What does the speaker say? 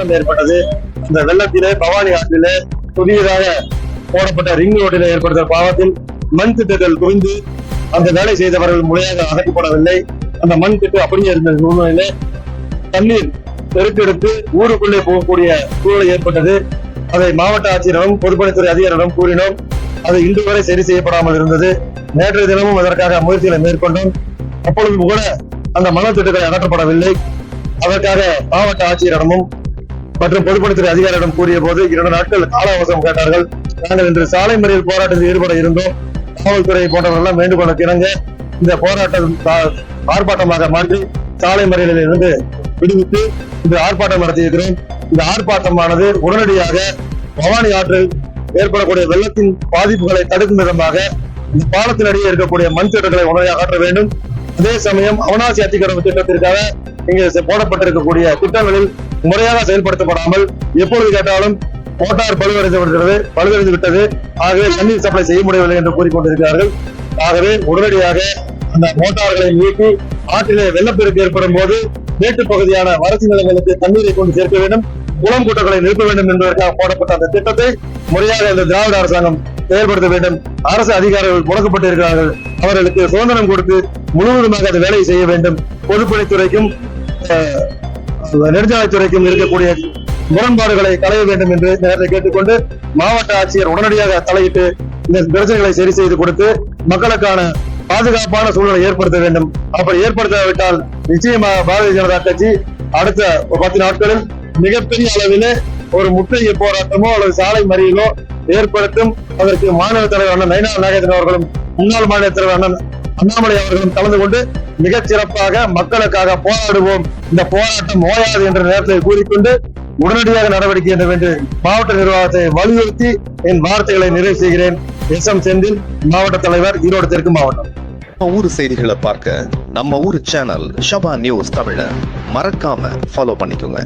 வெள்ளம் ஏற்பட்டது. இந்த வெள்ளத்திலே பவானி ஆற்றிலே புதியதாக போடப்பட்ட ரிங் ரோட்டிலே ஏற்படுத்த பாவத்தில் மண் திட்டங்கள் குவிந்து அந்த வேலை செய்தவர்கள் முறையாக அகற்றப்படவில்லை. அந்த மண் திட்டு அப்படியே இருந்த சூழ்நிலையிலே தண்ணீர் பெருக்கெடுத்து ஊருக்குள்ளே போகக்கூடிய சூழல் ஏற்பட்டது. அதை மாவட்ட ஆட்சியரிடம் பொதுப்பணித்துறை அதிகாரிடம் கூறினோம். அது இன்று வரை சரி செய்யப்படாமல் இருந்தது. நேற்றைய தினமும் அதற்காக முயற்சிகளை மேற்கொண்டோம். அப்பொழுது கூட அந்த மணல் திட்டுகள் அகற்றப்படவில்லை. அதற்காக மாவட்ட ஆட்சியரிடமும் மற்றும் பொதுப்பணித்துறை அதிகாரியிடம் கூறிய போது இரண்டு நாட்கள் கால அவசரம் கேட்டார்கள். நாங்கள் இன்று சாலை மறியல் போராட்டத்தில் ஈடுபட இருந்தோம். காவல்துறை போன்றவர்கள் வேண்டுகோளுக்கு இணங்க இந்த போராட்டம் ஆர்ப்பாட்டமாக மாற்றி சாலை மறியலில் இருந்து விடுவித்து இந்த ஆர்ப்பாட்டம் நடத்தியிருக்கிறோம். இந்த ஆர்ப்பாட்டமானது உடனடியாக பவானி ஆற்றில் ஏற்படக்கூடிய வெள்ளத்தின் பாதிப்புகளை தடுக்கும் விதமாக இந்த பாலத்தினடியே இருக்கக்கூடிய மண் திட்டங்களை உடனடியாக ஆற்ற வேண்டும். அதே சமயம் அவனாசி அத்திக்கடவு திட்டத்திற்காக இங்கே போடப்பட்டிருக்கக்கூடிய திட்டங்களில் முறையாக செயல்படுத்தப்படாமல் எப்பொழுது கேட்டாலும் மோட்டார் பழுவடைந்து விடுகிறது பழுவடைந்து விட்டது ஆகவே தண்ணீர் சப்ளை செய்ய முடியவில்லை என்று கூறிக்கொண்டிருக்கிறார்கள். ஆகவே உடனடியாக அந்த மோட்டார்களை நீக்கி ஆற்றிலே வெள்ளப்பெருக்கு ஏற்படும் போது மேட்டு பகுதியான வறட்சி நிலங்களுக்கு தண்ணீரை கொண்டு சேர்க்க வேண்டும் குளம் கூட்டங்களை நிறுத்த வேண்டும் என்பதற்காக போடப்பட்ட அந்த திட்டத்தை முறையாக இந்த திராவிட அரசாங்கம் செயல்படுத்த வேண்டும். அரசு அதிகாரிகள் முடக்கப்பட்டிருக்கிறார்கள் அவர்களுக்கு சுதந்திரம் கொடுத்து முழுவதுமாக அந்த வேலையை செய்ய வேண்டும். பொதுப்பணித்துறைக்கும் அஹ், நெடுஞ்சாலைத்துறைக்கும் இருக்கக்கூடிய முரண்பாடுகளை களைய வேண்டும் என்று நேரத்தை கேட்டுக்கொண்டு மாவட்ட ஆட்சியர் உடனடியாக தலையிட்டு இந்த பிரச்சனைகளை சரி செய்து கொடுத்து மக்களுக்கான பாதுகாப்பான சூழலை ஏற்படுத்த வேண்டும். அப்படி ஏற்படுத்தாவிட்டால் நிச்சயமாக பாரதிய ஜனதா கட்சி அடுத்த ஒரு பத்து நாட்களில் மிகப்பெரிய அளவிலே ஒரு முற்றுகை போராட்டமோ அல்லது சாலை மறியலோ ஏற்படுத்தும். அதற்கு மாநில தலைவர் அண்ணன் நயினா நாகேந்திரன் அவர்களும் முன்னாள் மாநில தலைவர் அண்ணன் அண்ணாமலை அவர்களும் கலந்து கொண்டு மிகச் சிறப்பாக மக்களுக்காக போராடுவோம். இந்த போராட்டம் ஓயாது என்ற நேரத்தில் கூறிக்கொண்டு உடனடியாக நடவடிக்கை என்ற என்று மாவட்ட நிர்வாகத்தை வலியுறுத்தி என் வார்த்தைகளை நிறைவு செய்கிறேன். எஸ் எம் செந்தில் மாவட்ட தலைவர் ஈரோடு தெற்கு மாவட்டம். நம்ம ஊர் செய்திகளை பார்க்க நம்ம ஊர் சேனல் ஷபா நியூஸ் தமிழ மறக்காம ஃபாலோ பண்ணிக்கோங்க.